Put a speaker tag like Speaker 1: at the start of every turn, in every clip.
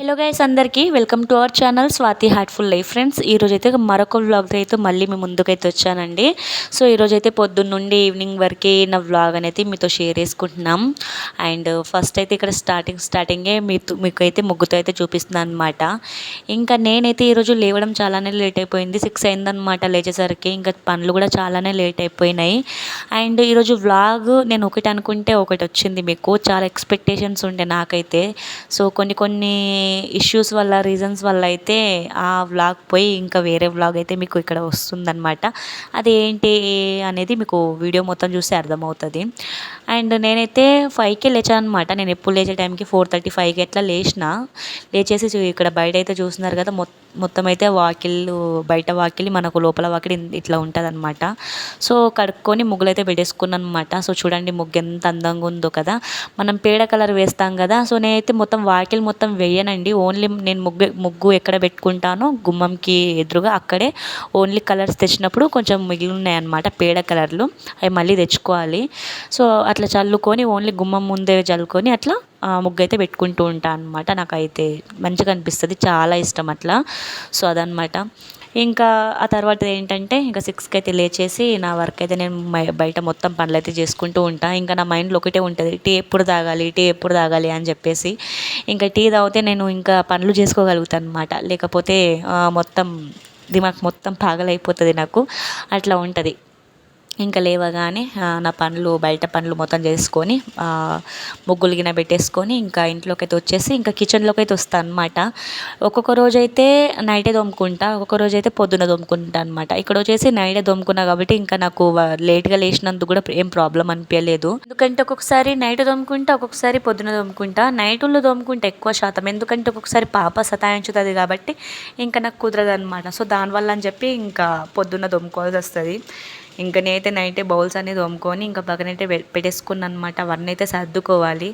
Speaker 1: Hello guys అందరికీ welcome to our channel Swathi heartful life friends ఈరోజు అయితే మరొక వ్లాగ్ అయితే మళ్ళీ మీ ముందుకైతే వచ్చానండి. సో ఈరోజు అయితే పొద్దున్న నుండి ఈవినింగ్ వరకే నా వ్లాగ్ అనేది మీతో షేర్ చేసుకుంటున్నాం. అండ్ ఫస్ట్ uh, అయితే ఇక్కడ స్టార్టింగ్ స్టార్టింగే మీతో మీకు అయితే ముగ్గుతో అయితే చూపిస్తున్నాను అనమాట ఇంకా నేనైతే ఈరోజు లేవడం చాలానే లేట్ అయిపోయింది. సిక్స్ అయిందనమాట లేచేసరికి. ఇంకా పనులు కూడా చాలానే లేట్ అయిపోయినాయి. అండ్ ఈరోజు వ్లాగ్ నేను ఒకటి అనుకుంటే ఒకటి వచ్చింది మీకు. చాలా ఎక్స్పెక్టేషన్స్ ఉండే నాకైతే. సో కొన్ని కొన్ని ఇష్యూస్ వల్ల రీజన్స్ వల్ల అయితే ఆ వ్లాగ్ పోయి ఇంకా వేరే వ్లాగ్ అయితే మీకు ఇక్కడ వస్తుందన్నమాట. అది ఏంటి అనేది మీకు వీడియో మొత్తం చూస్తే అర్థమవుతుంది. అండ్ నేనైతే ఫైవ్కి లేచాను అనమాట నేను ఎప్పుడు లేచే టైంకి ఫోర్ థర్టీ ఫైవ్కి ఎట్లా లేచిన లేచేసి ఇక్కడ బయట అయితే చూస్తున్నారు కదా మొత్తం అయితే వాకిళ్ళు బయట వాకిలి మనకు లోపల వాకిలి ఇట్లా ఉంటుంది అనమాట సో కడుక్కొని ముగ్గులు అయితే పెట్టేసుకున్నాను అనమాట సో చూడండి ముగ్గు ఎంత అందంగా ఉందో కదా. మనం పేడ కలర్ వేస్తాం కదా. సో నేనైతే మొత్తం వాకిలి మొత్తం వేయనండి. ఓన్లీ నేను ముగ్గు ముగ్గు ఎక్కడ పెట్టుకుంటానో గుమ్మంకి ఎదురుగా అక్కడే ఓన్లీ కలర్స్ తెచ్చినప్పుడు కొంచెం మిగిలి ఉన్నాయి అనమాట పేడ కలర్లు అవి మళ్ళీ తెచ్చుకోవాలి. సో అట్లా చల్లుకొని ఓన్లీ గుమ్మం ముందే చల్లుకొని అట్లా ముగ్గు అయితే పెట్టుకుంటూ ఉంటాను అనమాట నాకైతే మంచిగా అనిపిస్తుంది చాలా ఇష్టం అట్లా. సో అదనమాట ఇంకా ఆ తర్వాత ఏంటంటే ఇంకా సిక్స్కి అయితే లేచేసి నా వర్క్ అయితే నేను బయట మొత్తం పనులు అయితే చేసుకుంటూ ఉంటాను ఇంకా నా మైండ్లో ఒకటే ఉంటుంది టీ ఎప్పుడు తాగాలి టీ ఎప్పుడు తాగాలి అని చెప్పేసి. ఇంకా టీ తాగితే నేను ఇంకా పనులు చేసుకోగలుగుతాను అనమాట లేకపోతే మొత్తం దిమాగ్ మొత్తం పాగలైపోతుంది నాకు. అట్లా ఉంటుంది. ఇంకా లేవగానే నా పనులు బయట పనులు మొత్తం చేసుకొని ముగ్గులు గిన్నె పెట్టేసుకొని ఇంకా ఇంట్లోకి అయితే వచ్చేసి ఇంకా కిచెన్లోకి అయితే వస్తాను అనమాట ఒక్కొక్క రోజైతే నైటే దొమ్ముకుంటా ఒక్కొక్క రోజు అయితే పొద్దున దొమ్ముకుంటా అనమాట. ఇక్కడ వచ్చేసి నైటే దొమ్ముకున్నా కాబట్టి ఇంకా నాకు లేట్గా లేచినందుకు కూడా ఏం ప్రాబ్లం అనిపించలేదు. ఎందుకంటే ఒక్కొక్కసారి నైట్ దొమ్ముకుంటా ఒక్కొక్కసారి పొద్దున దొమ్ముకుంటా నైట్లో దొమ్ముకుంటా ఎక్కువ శాతం. ఎందుకంటే ఒక్కొక్కసారి పాప సతాయించుతుంది కాబట్టి ఇంకా నాకు కుదరదు అనమాట సో దానివల్ల అని చెప్పి ఇంకా పొద్దున్న దొమ్ముకోవాల్సి వస్తుంది. ఇంకా నేనైతే నైటే బౌల్స్ అనేది తోముకొని ఇంకా పక్కనైతే పెట్టేసుకున్నాను అనమాట అవన్నీ అయితే సర్దుకోవాలి.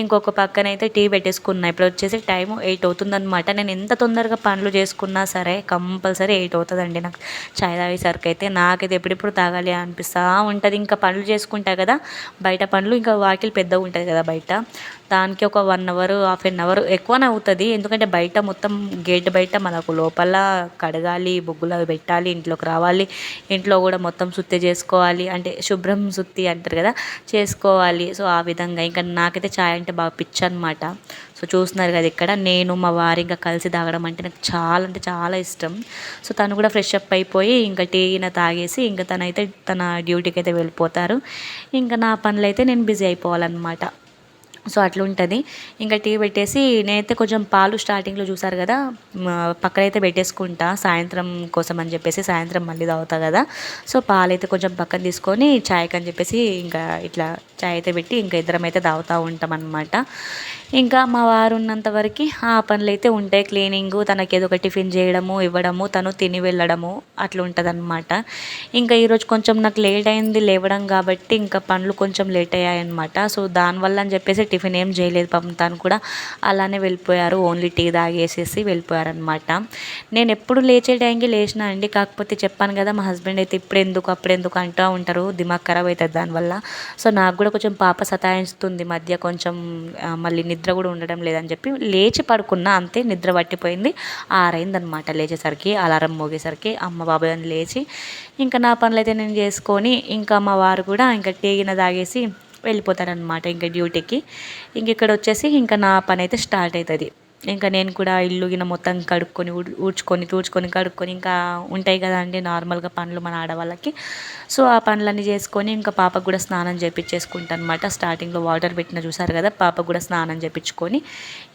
Speaker 1: ఇంకొక పక్కనైతే టీ పెట్టేసుకున్నా. ఇప్పుడు వచ్చేసి టైం ఎయిట్ అవుతుందన్నమాట. నేను ఎంత తొందరగా పనులు చేసుకున్నా సరే కంపల్సరీ ఎయిట్ అవుతుందండి నాకు. చాయ్ తాగేసరికి అయితే నాకైతే ఎప్పుడెప్పుడు తాగాలి అనిపిస్తూ ఉంటుంది. ఇంకా పనులు చేసుకుంటా కదా బయట పనులు ఇంకా వాకిలు పెద్దగా ఉంటుంది కదా బయట. దానికి ఒక one hour half an hour ఎక్కువనే అవుతుంది. ఎందుకంటే బయట మొత్తం గేట్ బయట మనకు లోపల కడగాలి బొగ్గులు అవి పెట్టాలి ఇంట్లోకి రావాలి. ఇంట్లో కూడా మొత్తం శుద్ధి చేసుకోవాలి. అంటే శుభ్రం శుద్ధి అంటారు కదా చేసుకోవాలి. సో ఆ విధంగా ఇంకా నాకైతే ఛాయ్ అంటే బాగా పిచ్చి అనమాట సో చూస్తున్నారు కదా ఇక్కడ నేను మా వారి ఇంకా కలిసి తాగడం అంటే నాకు చాలా అంటే చాలా ఇష్టం. సో తను కూడా ఫ్రెష్ అప్ అయిపోయి ఇంకా టీన తాగేసి ఇంకా తనైతే తన డ్యూటీకి అయితే వెళ్ళిపోతారు. ఇంకా నా పనులు అయితే నేను బిజీ అయిపోవాలన్నమాట. సో అట్లా ఉంటుంది ఇంకా టీ పెట్టేసి నేనైతే కొంచెం పాలు స్టార్టింగ్లో చూసారు కదా పక్కనైతే పెట్టేసుకుంటా సాయంత్రం కోసం అని చెప్పేసి సాయంత్రం మళ్ళీ తాగుతా కదా. సో పాలు అయితే కొంచెం పక్కన తీసుకొని ఛాయ్కి అని చెప్పేసి ఇంకా ఇట్లా ఛాయ్ అయితే పెట్టి ఇంకా ఇద్దరం అయితే తాగుతూ ఉంటాం అనమాట ఇంకా మా వారు ఉన్నంత వరకు ఆ పనులు అయితే ఉంటాయి. క్లీనింగ్ తనకి ఏదో ఒక టిఫిన్ చేయడము ఇవ్వడము తను తిని వెళ్ళడము అట్లా ఉంటుంది అనమాట ఇంకా ఈరోజు కొంచెం నాకు లేట్ అయింది లేవడం కాబట్టి ఇంకా పనులు కొంచెం లేట్ అయ్యాయి అనమాట సో దానివల్ల అని చెప్పేసి టిఫిన్ ఏం చేయలేదు పాపం తను కూడా అలానే వెళ్ళిపోయారు. ఓన్లీ టీ తాగేసేసి వెళ్ళిపోయారనమాట నేను ఎప్పుడు లేచే టైంకి లేచిన అండి కాకపోతే చెప్పాను కదా మా హస్బెండ్ అయితే ఇప్పుడు ఎందుకు అప్పుడు ఎందుకు అంటూ ఉంటారు. దిమాగ్ ఖరాబ్ అవుతుంది దానివల్ల. సో నాకు కూడా కొంచెం పాప సతాయిస్తుంది మధ్య కొంచెం మళ్ళీ నిద్ర కూడా ఉండడం లేదని చెప్పి లేచి పడుకున్నా అంతే నిద్ర పట్టిపోయింది. ఆరైందనమాట లేచేసరికి అలారం మోగేసరికి అమ్మ బాబాయ్ అని లేచి ఇంకా నా పనులు అయితే నేను చేసుకొని ఇంకా మా వారు కూడా ఇంకా టీగిన తాగేసి వెళ్ళిపోతారనమాట ఇంకా డ్యూటీకి. ఇంక ఇక్కడ వచ్చేసి ఇంకా నా పని అయితే స్టార్ట్ అవుతుంది ఇంకా నేను కూడా ఇల్లు గిన మొత్తం కడుక్కొని ఊడ్చుకొని తూడ్చుకొని కడుక్కొని ఇంకా ఉంటాయి కదా అండి నార్మల్గా పనులు మన ఆడవాళ్ళకి. సో ఆ పనులన్నీ చేసుకొని ఇంకా పాపకు కూడా స్నానం చేపించేసుకుంటాను అనమాట స్టార్టింగ్లో వాటర్ పెట్టిన చూసారు కదా పాపకు కూడా స్నానం చేపించుకొని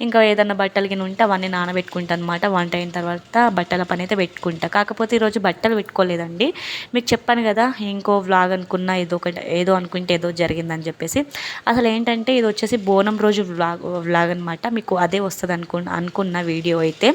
Speaker 1: ఇంకా ఏదన్నా బట్టలు గిన ఉంటే అవన్నీ నానబెట్టుకుంటాను అనమాట వంట అయిన తర్వాత బట్టల పని అయితే పెట్టుకుంటా. కాకపోతే ఈరోజు బట్టలు పెట్టుకోలేదండి. మీకు చెప్పాను కదా ఇంకో వ్లాగ్ అనుకున్నా ఏదో ఒకటి ఏదో అనుకుంటే ఏదో జరిగిందని చెప్పేసి. అసలు ఏంటంటే ఇది వచ్చేసి బోనం రోజు వ్లాగ్ వ్లాగ్ అనమాట మీకు అదే వస్తుంది అనుకో అనుకున్న వీడియో అయితే.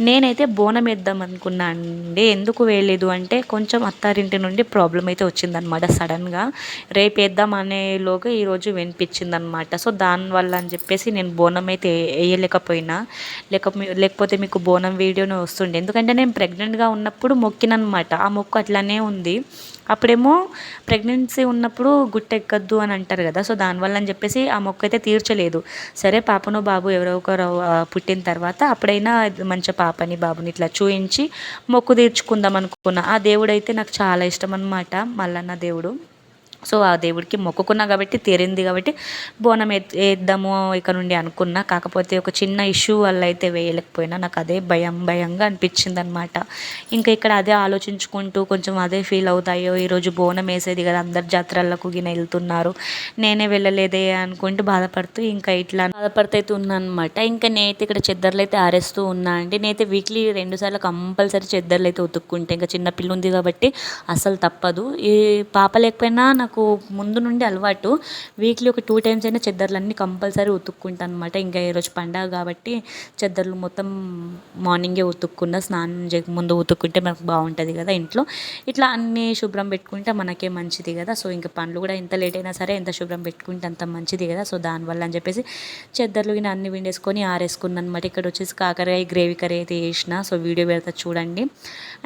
Speaker 1: నేనైతే బోనం వేద్దాం అనుకున్నా అండి. ఎందుకు వేయలేదు అంటే కొంచెం అత్తారింటి నుండి ప్రాబ్లం అయితే వచ్చిందనమాట సడన్గా. రేపు వేద్దాం అనేలోగా ఈరోజు వినిపించిందనమాట సో దానివల్ల అని చెప్పేసి నేను బోనం అయితే వేయలేకపోయినా. లేక లేకపోతే మీకు బోనం వీడియోనే వస్తుండే. ఎందుకంటే నేను ప్రెగ్నెంట్గా ఉన్నప్పుడు మొక్కినమాట ఆ మొక్కు అట్లానే ఉంది. అప్పుడేమో ప్రెగ్నెన్సీ ఉన్నప్పుడు గుట్టెక్కద్దు అని అంటారు కదా సో దానివల్ల అని చెప్పేసి ఆ మొక్క అయితే తీర్చలేదు. సరే పాపనో బాబు ఎవరో ఒకరు పుట్టిన తర్వాత అప్పుడైనా మంచి పాపని బాబుని ఇట్లా చూయించి మొక్కు తీర్చుకుందాం అనుకున్నా. ఆ దేవుడు అయితే నాకు చాలా ఇష్టం అనమాట మల్లన్న దేవుడు. సో ఆ దేవుడికి మొక్కుకున్నా కాబట్టి తీరింది కాబట్టి బోనం వేద్దాము ఇక్కడ నుండి అనుకున్నా. కాకపోతే ఒక చిన్న ఇష్యూ వల్ల అయితే వేయలేకపోయినా. నాకు అదే భయం భయంగా అనిపించింది అనమాట ఇంకా ఇక్కడ అదే ఆలోచించుకుంటూ కొంచెం అదే ఫీల్ అవుతాయో ఈరోజు బోనం వేసేది కదా అందరు జాతరలకు గిన వెళ్తున్నారు. నేనే వెళ్ళలేదే అనుకుంటూ బాధపడుతూ ఇంకా ఇట్లా బాధపడుతూ ఉన్నా ఉన్నాను అనమాట ఇంకా నేనైతే ఇక్కడ చెద్దర్లు అయితే ఆరేస్తూ ఉన్నా అండి. నేనైతే వీక్లీ రెండు సార్లు కంపల్సరీ చెద్దర్లు అయితే ఉతుక్కుంటే. ఇంకా చిన్న పిల్ల ఉంది కాబట్టి అసలు తప్పదు. ఈ పాప లేకపోయినా నాకు నాకు ముందు నుండి అలవాటు వీక్లీ ఒక టూ టైమ్స్ అయినా చెద్దర్లన్నీ కంపల్సరీ ఉతుక్కుంటాను అనమాట ఇంకా ఈరోజు పండగ కాబట్టి చెద్దర్లు మొత్తం మార్నింగే ఉతుక్కున్న స్నానం చేయక ముందు ఉతుక్కుంటే మనకు బాగుంటుంది కదా ఇంట్లో. ఇట్లా అన్నీ శుభ్రం పెట్టుకుంటే మనకే మంచిది కదా. సో ఇంకా పనులు కూడా ఎంత లేట్ అయినా సరే ఎంత శుభ్రం పెట్టుకుంటే అంత మంచిది కదా. సో దానివల్ల అని చెప్పేసి చెద్దర్లు గిన్నె అన్ని విండేసుకొని ఆరేసుకున్నాను అనమాట ఇక్కడ వచ్చేసి కాకరకాయ గ్రేవీ కర్రీ అయితే వేసిన సో వీడియో పెడతా చూడండి.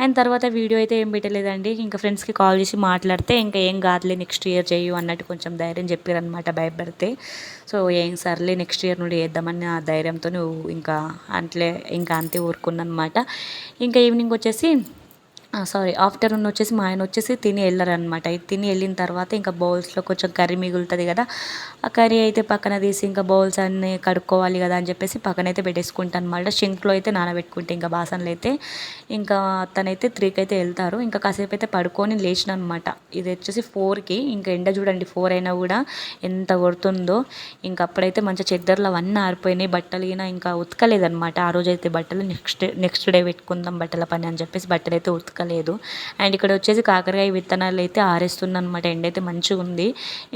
Speaker 1: అండ్ తర్వాత వీడియో అయితే ఏం పెట్టలేదండి. ఇంకా ఫ్రెండ్స్కి కాల్ చేసి మాట్లాడితే ఇంకా ఏం కాదులే నెక్స్ట్ నెక్స్ట్ ఇయర్ చేయు అన్నట్టు కొంచెం ధైర్యం చెప్పారనమాట భయపడితే. సో ఏం సర్లే నెక్స్ట్ ఇయర్ నుండి వేద్దామని ఆ ధైర్యంతో ఇంకా అంట్లే ఇంకా అంతే ఊరుకున్నమాట ఇంకా ఈవినింగ్ వచ్చేసి సారీ ఆఫ్టర్నూన్ వచ్చేసి మా ఆయన వచ్చేసి తిని వెళ్ళారనమాట తిని వెళ్ళిన తర్వాత ఇంకా బౌల్స్లో కొంచెం కర్రీ మిగులుతుంది కదా ఆ కర్రీ అయితే పక్కన తీసి ఇంకా బౌల్స్ అన్నీ కడుక్కోవాలి కదా అని చెప్పేసి పక్కన అయితే పెట్టేసుకుంటాను అనమాట షింక్లో అయితే నానబెట్టుకుంటే ఇంకా బాసనలు అయితే. ఇంకా తనైతే త్రీకి అయితే వెళ్తారు. ఇంకా కాసేపు అయితే పడుకొని లేచిన అనమాట ఇది వచ్చేసి ఫోర్కి ఇంకా ఎండ చూడండి ఫోర్ అయినా కూడా ఎంత కొడుతుందో. ఇంకా అప్పుడైతే మంచి చెద్దర్లు అవన్నీ ఆరిపోయినాయి బట్టలు ఇంకా ఉతకలేదనమాట ఆ రోజు అయితే బట్టలు నెక్స్ట్ నెక్స్ట్ డే పెట్టుకుందాం బట్టల పని అని చెప్పేసి బట్టలు అయితే ఉతక లేదు. అండ్ ఇక్కడ వచ్చేసి కాకరకాయ విత్తనాలు అయితే ఆరేస్తున్నాను అనమాట ఎండ అయితే మంచిగా ఉంది.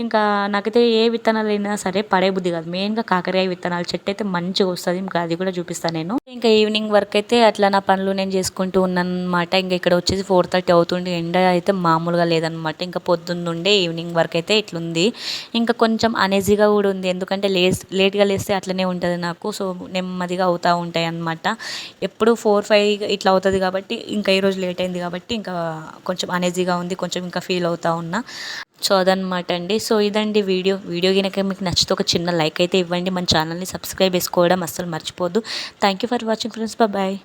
Speaker 1: ఇంకా నాకైతే ఏ విత్తనాలు అయినా సరే పడే బుద్ధి కాదు. మెయిన్గా కాకరకాయ విత్తనాలు చెట్టు అయితే మంచిగా వస్తుంది. ఇంకా అది కూడా చూపిస్తాను నేను. ఇంకా ఈవినింగ్ వర్క్ అయితే అట్లా నా పనులు నేను చేసుకుంటూ ఉన్నాను అనమాట ఇంకా ఇక్కడ వచ్చేసి ఫోర్ థర్టీ అవుతుండే ఎండ అయితే మామూలుగా లేదనమాట ఇంకా పొద్దున్నుండే ఈవినింగ్ వర్క్ అయితే ఇట్లుంది. ఇంకా కొంచెం అనేజీగా కూడా ఉంది. ఎందుకంటే లేస్ లేట్గా లేస్తే అట్లనే ఉంటుంది నాకు. సో నెమ్మదిగా అవుతూ ఉంటాయి అనమాట ఎప్పుడు ఫోర్ ఫైవ్ ఇట్లా అవుతుంది కాబట్టి ఇంకా ఈరోజు లేట్ అయింది. కాబట్టి ఇంకా కొంచెం అనేజీగా ఉంది కొంచెం ఇంకా ఫీల్ అవుతా ఉన్నా. సో అదనమాట అండి. సో ఇదండి వీడియో. వీడియో కనుక మీకు నచ్చితే ఒక చిన్న లైక్ అయితే ఇవ్వండి. మన ఛానల్ని సబ్స్క్రైబ్ చేసుకోవడం అస్సలు మర్చిపోద్దు. Thank you for watching friends bye